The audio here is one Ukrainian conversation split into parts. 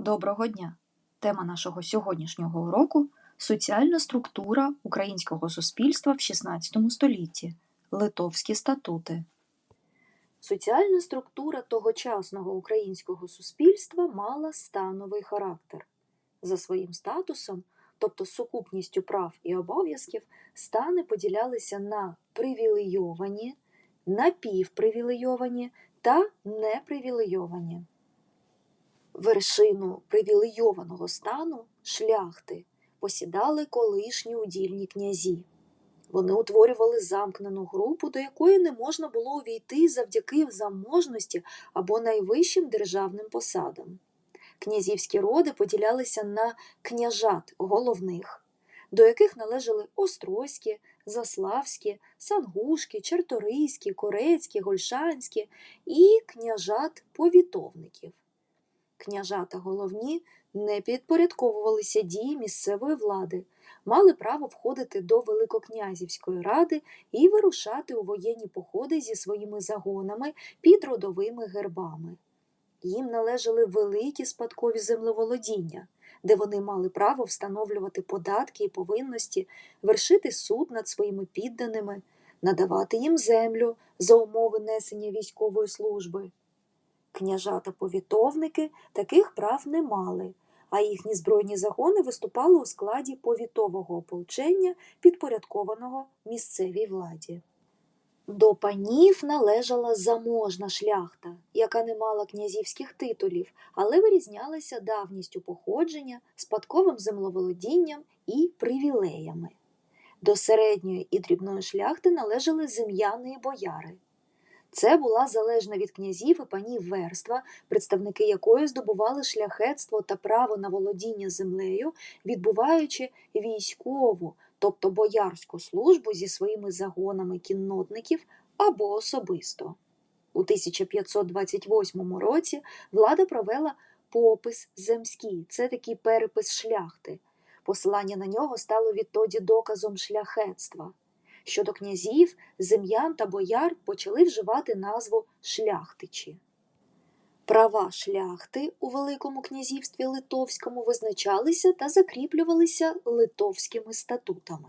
Доброго дня! Тема нашого сьогоднішнього уроку соціальна структура українського суспільства в XVI столітті. Литовські статути. Соціальна структура тогочасного українського суспільства мала становий характер. За своїм статусом, тобто сукупністю прав і обов'язків, стани поділялися на привілейовані, напівпривілейовані та непривілейовані. Вершину привілейованого стану шляхти посідали колишні удільні князі. Вони утворювали замкнену групу, до якої не можна було увійти завдяки заможності або найвищим державним посадам. Князівські роди поділялися на княжат головних, до яких належали Острозькі, Заславські, Сангушки, Черторийські, Корецькі, Гольшанські і княжат повітовників. Княжата головні не підпорядковувалися дії місцевої влади, мали право входити до Великокнязівської ради і вирушати у воєнні походи зі своїми загонами під родовими гербами. Їм належали великі спадкові землеволодіння, де вони мали право встановлювати податки і повинності, вершити суд над своїми підданими, надавати їм землю за умови несення військової служби. Княжата-повітовники таких прав не мали, а їхні збройні загони виступали у складі повітового ополчення, підпорядкованого місцевій владі. До панів належала заможна шляхта, яка не мала князівських титулів, але вирізнялася давністю походження, спадковим землеволодінням і привілеями. До середньої і дрібної шляхти належали зем'яни і бояри. Це була залежна від князів і панів верства, представники якої здобували шляхетство та право на володіння землею, відбуваючи військову, тобто боярську службу зі своїми загонами кіннотників або особисто. У 1528 році влада провела попис земський, це такий перепис шляхти. Посилання на нього стало відтоді доказом шляхетства. Щодо князів, зем'ян та бояр почали вживати назву шляхтичі. Права шляхти у Великому князівстві Литовському визначалися та закріплювалися литовськими статутами.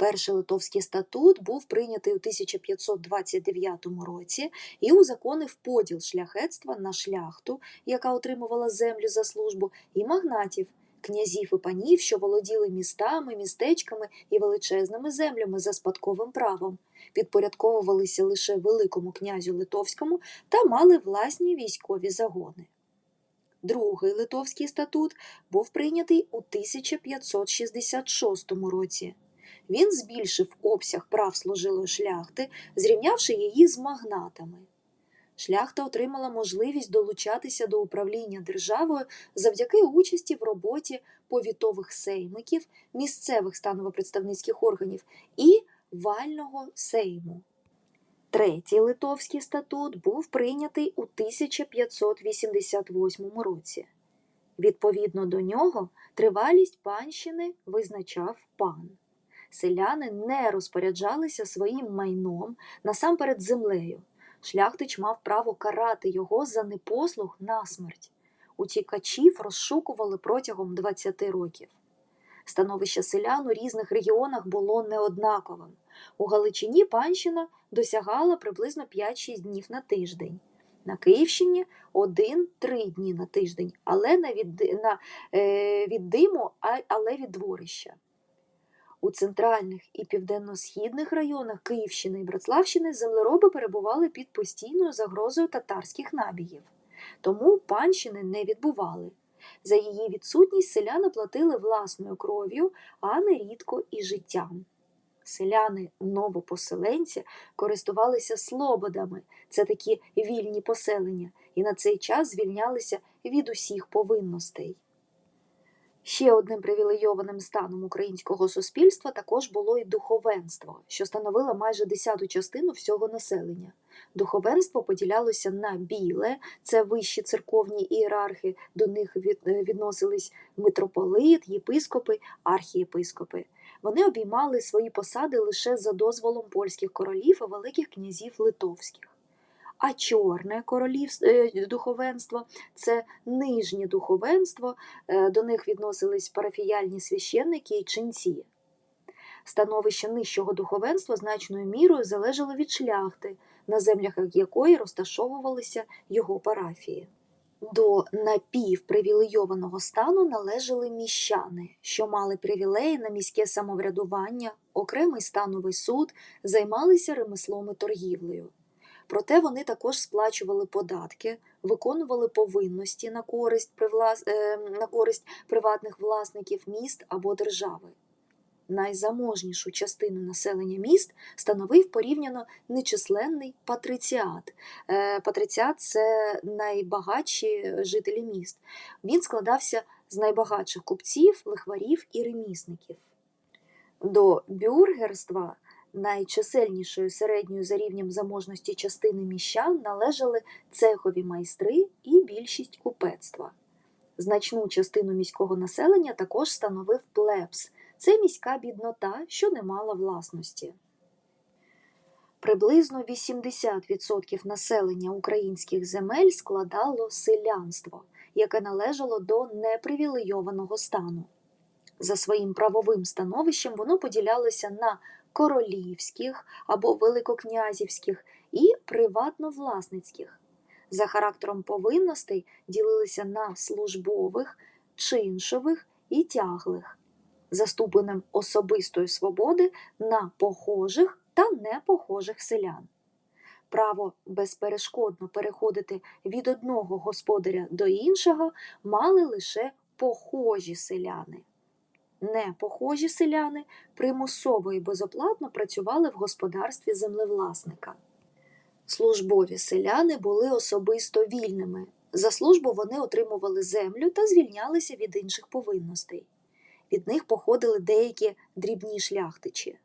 Перший литовський статут був прийнятий у 1529 році і узаконив поділ шляхетства на шляхту, яка отримувала землю за службу, і магнатів, князів і панів, що володіли містами, містечками і величезними землями за спадковим правом, підпорядковувалися лише Великому князю Литовському та мали власні військові загони. Другий Литовський статут був прийнятий у 1566 році. Він збільшив обсяг прав служилої шляхти, зрівнявши її з магнатами. Шляхта отримала можливість долучатися до управління державою завдяки участі в роботі повітових сеймиків, місцевих станово-представницьких органів і вального сейму. Третій Литовський статут був прийнятий у 1588 році. Відповідно до нього, тривалість панщини визначав пан. Селяни не розпоряджалися своїм майном насамперед землею. Шляхтич мав право карати його за непослух на смерть. Утікачів розшукували протягом 20 років. Становище селян у різних регіонах було неоднаковим. У Галичині панщина досягала приблизно 5-6 днів на тиждень. На Київщині 1-3 дні на тиждень, але не від, на, е, від диму, а, але від дворища. У центральних і південно-східних районах Київщини і Братславщини землероби перебували під постійною загрозою татарських набігів, тому панщини не відбували. За її відсутність селяни платили власною кров'ю, а нерідко і життям. Селяни новопоселенці користувалися слободами, це такі вільні поселення, і на цей час звільнялися від усіх повинностей. Ще одним привілейованим станом українського суспільства також було і духовенство, що становило майже десяту частину всього населення. Духовенство поділялося на біле, це вищі церковні ієрархи, до них відносились митрополит, єпископи, архієпископи. Вони обіймали свої посади лише за дозволом польських королів і великих князів литовських. А чорне королівство, е, духовенство це нижнє духовенство, е, до них відносились парафіяльні священники і ченці. Становище нижчого духовенства значною мірою залежало від шляхти, на землях якої розташовувалися його парафії. До напівпривілейованого стану належали міщани, що мали привілеї на міське самоврядування, окремий становий суд, займалися ремеслом і торгівлею. Проте вони також сплачували податки, виконували повинності на користь, привлас... е, на користь приватних власників міст або держави. Найзаможнішу частину населення міст становив порівняно нечисленний патриціат. Е, Патриціат це найбагатші жителі міст. Він складався з найбагатших купців, лихварів і ремісників. До бюргерства, найчисельнішою середньою за рівнем заможності частини міщан, належали цехові майстри і більшість купецтва. Значну частину міського населення також становив плебс. Це міська біднота, що не мала власності. Приблизно 80% населення українських земель складало селянство, яке належало до непривілейованого стану. За своїм правовим становищем воно поділялося на королівських або великокнязівських і приватно-власницьких. За характером повинностей ділилися на службових, чиншових і тяглих за ступенем особистої свободи на похожих та непохожих селян. Право безперешкодно переходити від одного господаря до іншого мали лише похожі селяни. Непохожі селяни примусово і безоплатно працювали в господарстві землевласника. Службові селяни були особисто вільними. За службу вони отримували землю та звільнялися від інших повинностей. Від них походили деякі дрібні шляхтичі.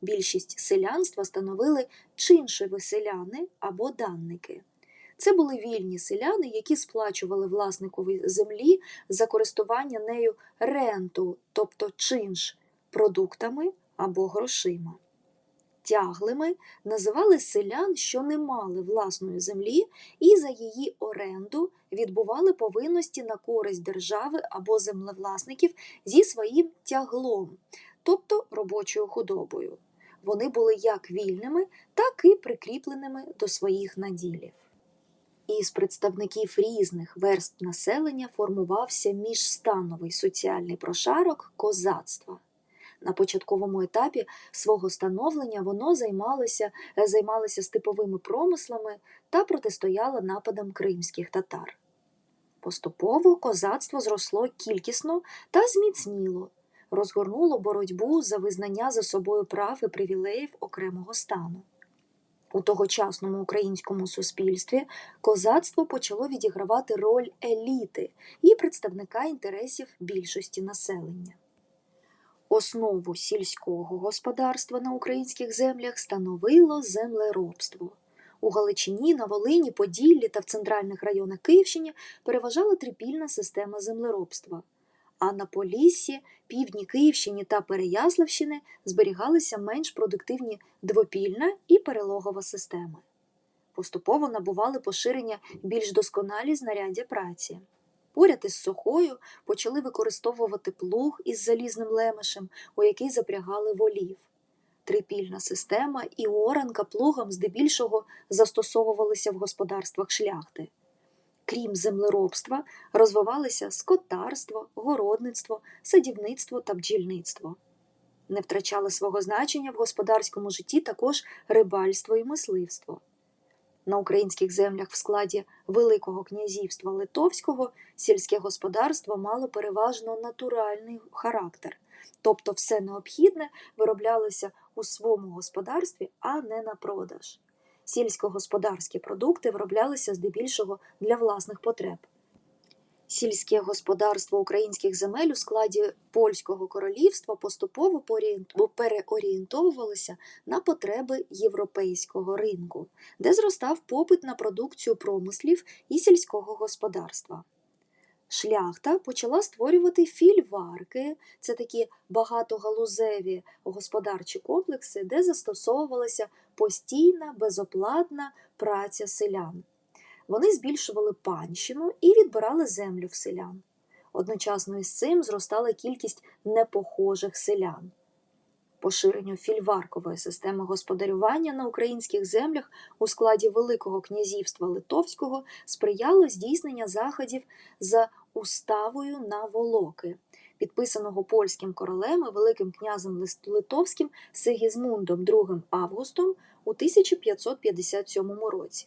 Більшість селянства становили чиншові селяни або данники. Це були вільні селяни, які сплачували власникові землі за користування нею ренту, тобто чинш, продуктами або грошима. Тяглими називали селян, що не мали власної землі, і за її оренду відбували повинності на користь держави або землевласників зі своїм тяглом, тобто робочою худобою. Вони були як вільними, так і прикріпленими до своїх наділів. Із представників різних верств населення формувався міжстановий соціальний прошарок козацтва. На початковому етапі свого становлення воно займалося, займалося степовими промислами та протистояло нападам кримських татар. Поступово козацтво зросло кількісно та зміцніло, розгорнуло боротьбу за визнання за собою прав і привілеїв окремого стану. У тогочасному українському суспільстві козацтво почало відігравати роль еліти і представника інтересів більшості населення. Основу сільського господарства на українських землях становило землеробство. У Галичині, на Волині, Поділлі та в центральних районах Київщини переважала трипільна система землеробства, а на Поліссі, півдні Київщини та Переяславщини зберігалися менш продуктивні двопільна і перелогова системи. Поступово набували поширення більш досконалі знаряддя праці. Поряд із сухою почали використовувати плуг із залізним лемешем, у який запрягали волів. Трипільна система і оранка плугом здебільшого застосовувалися в господарствах шляхти. Крім землеробства, розвивалися скотарство, городництво, садівництво та бджільництво. Не втрачали свого значення в господарському житті також рибальство і мисливство. На українських землях в складі Великого князівства Литовського сільське господарство мало переважно натуральний характер, тобто все необхідне вироблялося у своєму господарстві, а не на продаж. Сільськогосподарські продукти вироблялися здебільшого для власних потреб. Сільське господарство українських земель у складі польського королівства поступово переорієнтовувалося на потреби європейського ринку, де зростав попит на продукцію промислів і сільського господарства. Шляхта почала створювати фільварки, це такі багатогалузеві господарчі комплекси, де застосовувалася постійна, безоплатна праця селян. Вони збільшували панщину і відбирали землю в селян. Одночасно із цим зростала кількість непохожих селян. Поширенню фільваркової системи господарювання на українських землях у складі Великого князівства Литовського сприяло здійснення заходів за уставою на Волоки, підписаного польським королем і Великим князем Литовським Сигізмундом II Августом у 1557 році.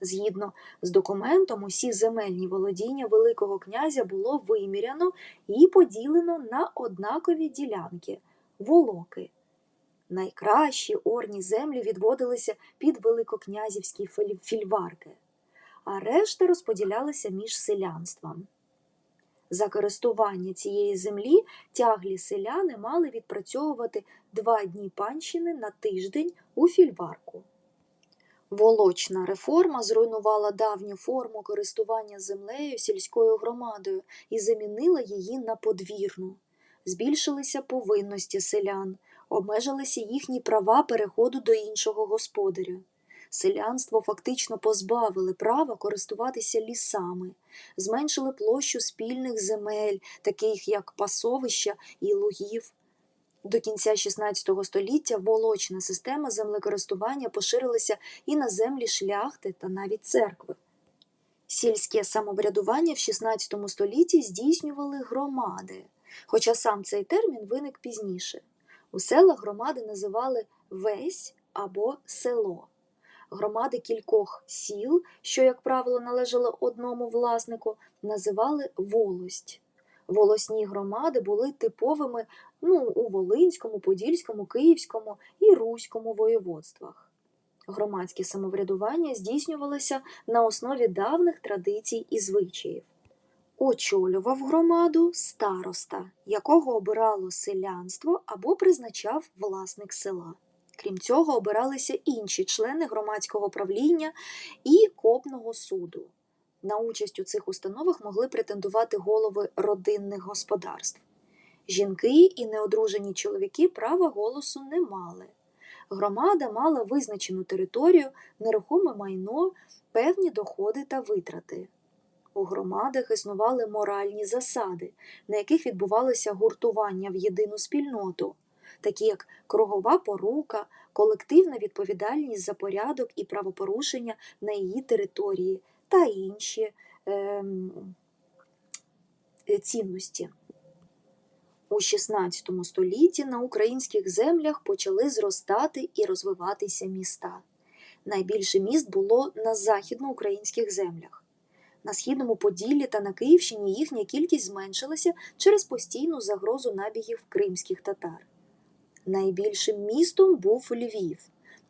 Згідно з документом, усі земельні володіння Великого князя було виміряно і поділено на однакові ділянки волоки. Найкращі орні землі відводилися під великокнязівські фільварки, а решта розподілялися між селянством. За користування цієї землі тяглі селяни мали відпрацьовувати два дні панщини на тиждень у фільварку. Волочна реформа зруйнувала давню форму користування землею сільською громадою і замінила її на подвірну. Збільшилися повинності селян, обмежилися їхні права переходу до іншого господаря. Селянство фактично позбавили права користуватися лісами, зменшили площу спільних земель, таких як пасовища і лугів. До кінця XVI століття волочна система землекористування поширилася і на землі шляхти та навіть церкви. Сільське самоврядування в XVI столітті здійснювали громади, хоча сам цей термін виник пізніше. У селах громади називали весь або село. Громади кількох сіл, що, як правило, належали одному власнику, називали волость. Волосні громади були типовими ну, у Волинському, Подільському, Київському і Руському воєводствах. Громадське самоврядування здійснювалося на основі давних традицій і звичаїв. Очолював громаду староста, якого обирало селянство або призначав власник села. Крім цього, обиралися інші члени громадського правління і копного суду. На участь у цих установах могли претендувати голови родинних господарств. Жінки і неодружені чоловіки права голосу не мали. Громада мала визначену територію, нерухоме майно, певні доходи та витрати. У громадах існували моральні засади, на яких відбувалося гуртування в єдину спільноту, такі як кругова порука, колективна відповідальність за порядок і правопорушення на її території та інші е, цінності. У XVI столітті на українських землях почали зростати і розвиватися міста. Найбільше міст було на західноукраїнських землях. На східному Поділлі та на Київщині їхня кількість зменшилася через постійну загрозу набігів кримських татар. Найбільшим містом був Львів,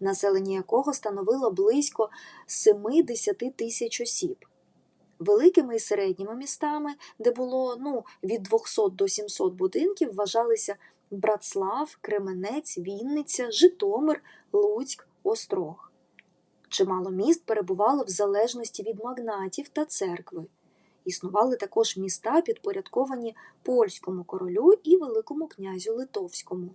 населення якого становило близько 70 тисяч осіб. Великими і середніми містами, де було ну, від 200 до 700 будинків, вважалися Братслав, Кременець, Вінниця, Житомир, Луцьк, Острог. Чимало міст перебувало в залежності від магнатів та церкви. Існували також міста, підпорядковані польському королю і Великому князю Литовському.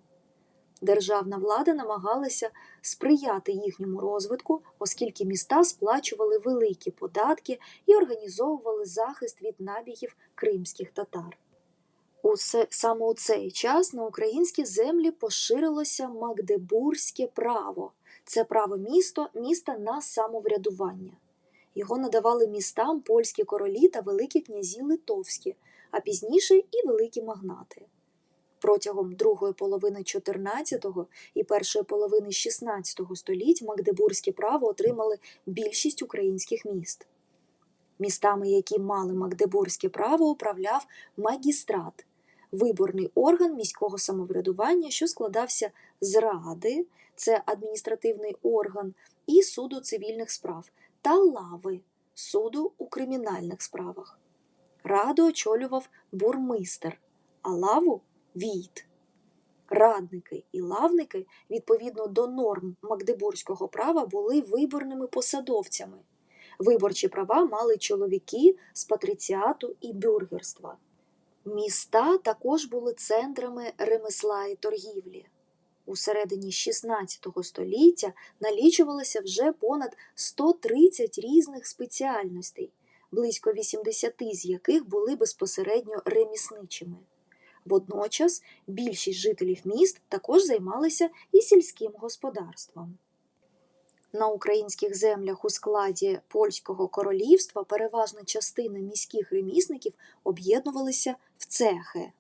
Державна влада намагалася сприяти їхньому розвитку, оскільки міста сплачували великі податки і організовували захист від набігів кримських татар. Усе, саме у цей час на українські землі поширилося Магдебурзьке право це право місто, міста на самоврядування. Його надавали містам польські королі та великі князі литовські, а пізніше і великі магнати. Протягом другої половини XIV і першої половини XVI століть Магдебурзьке право отримали більшість українських міст. Містами, які мали Магдебурзьке право, управляв магістрат, виборний орган міського самоврядування, що складався з ради, це адміністративний орган, і суду цивільних справ, та лави суду у кримінальних справах. Раду очолював бурмистер, а лаву війт. Радники і лавники, відповідно до норм Магдебурзького права, були виборними посадовцями. Виборчі права мали чоловіки з патриціату і бюргерства. Міста також були центрами ремесла і торгівлі. У середині 16 століття налічувалося вже понад 130 різних спеціальностей, близько 80 з яких були безпосередньо ремісничими. Водночас більшість жителів міст також займалися і сільським господарством. На українських землях у складі польського королівства переважна частина міських ремісників об'єднувалися в цехи.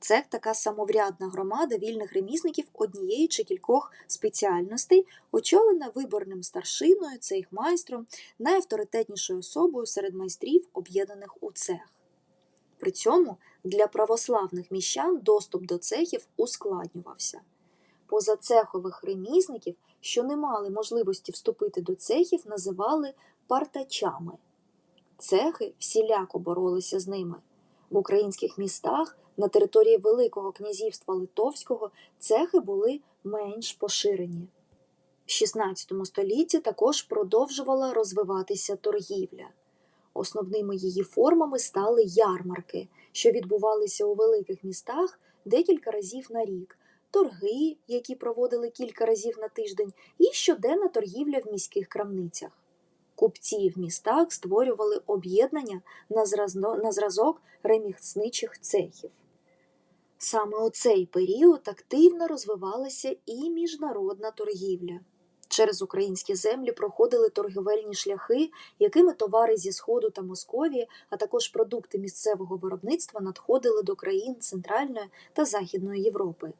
Цех така самоврядна громада вільних ремісників однієї чи кількох спеціальностей, очолена виборним старшиною, цейхмайстром, найавторитетнішою особою серед майстрів, об'єднаних у цех. При цьому для православних міщан доступ до цехів ускладнювався. Позацехових ремісників, що не мали можливості вступити до цехів, називали партачами. Цехи всіляко боролися з ними. В українських містах на території Великого князівства Литовського цехи були менш поширені. В XVI столітті також продовжувала розвиватися торгівля. Основними її формами стали ярмарки, що відбувалися у великих містах декілька разів на рік, торги, які проводили кілька разів на тиждень, і щоденна торгівля в міських крамницях. Купці в містах створювали об'єднання на, зразок ремісничних цехів. Саме у цей період активно розвивалася і міжнародна торгівля. Через українські землі проходили торгівельні шляхи, якими товари зі Сходу та Московії, а також продукти місцевого виробництва надходили до країн Центральної та Західної Європи.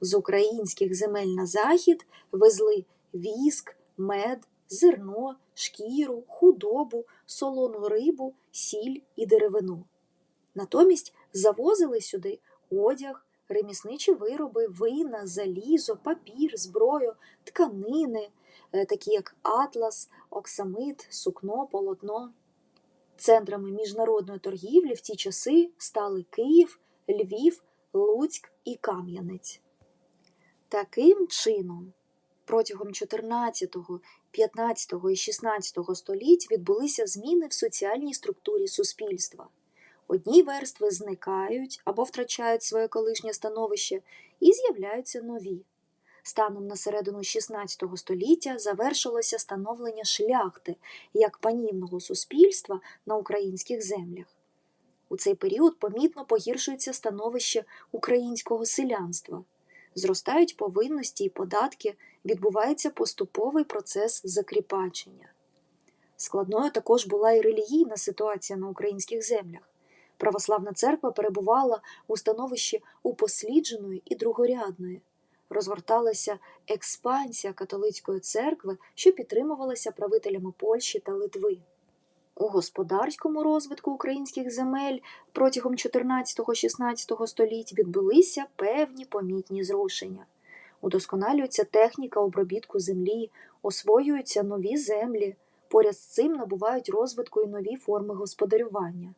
З українських земель на захід везли віск, мед, зерно, шкіру, худобу, солону рибу, сіль і деревину. Натомість завозили сюди одяг, ремісничі вироби, вина, залізо, папір, зброю, тканини, е, такі як атлас, оксамит, сукно, полотно. Центрами міжнародної торгівлі в ті часи стали Київ, Львів, Луцьк і Кам'янець. Таким чином, протягом 14, 15 і 16 століть відбулися зміни в соціальній структурі суспільства. Одні верстви зникають або втрачають своє колишнє становище, і з'являються нові. Станом на середину XVI століття завершилося становлення шляхти як панівного суспільства на українських землях. У цей період помітно погіршується становище українського селянства, зростають повинності і податки, відбувається поступовий процес закріпачення. Складною також була і релігійна ситуація на українських землях. Православна церква перебувала у становищі упослідженої і другорядної. Розгорталася експансія католицької церкви, що підтримувалася правителями Польщі та Литви. У господарському розвитку українських земель протягом 14-16 століть відбулися певні помітні зрушення. Удосконалюється техніка обробітку землі, освоюються нові землі, поряд з цим набувають розвитку і нові форми господарювання.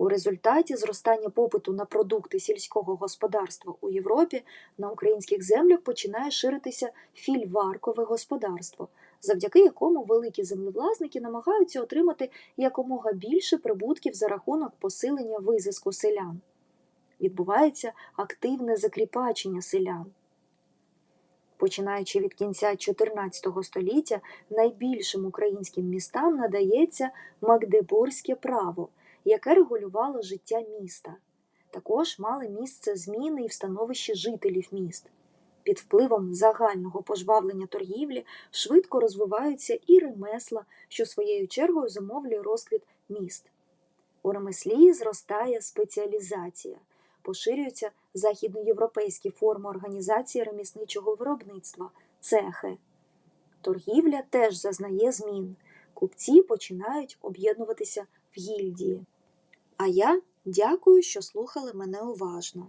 У результаті зростання попиту на продукти сільського господарства у Європі на українських землях починає ширитися фільваркове господарство, завдяки якому великі землевласники намагаються отримати якомога більше прибутків за рахунок посилення визиску селян. Відбувається активне закріпачення селян. Починаючи від кінця 14 століття, найбільшим українським містам надається Магдебурзьке право яке регулювало життя міста. Також мали місце зміни і в становищі жителів міст. Під впливом загального пожвавлення торгівлі швидко розвиваються і ремесла, що своєю чергою замовлює розквіт міст. У ремеслі зростає спеціалізація, поширюються західноєвропейські форми організації ремісничого виробництва, цехи. Торгівля теж зазнає змін. Купці починають об'єднуватися в гільдії. А я дякую, що слухали мене уважно.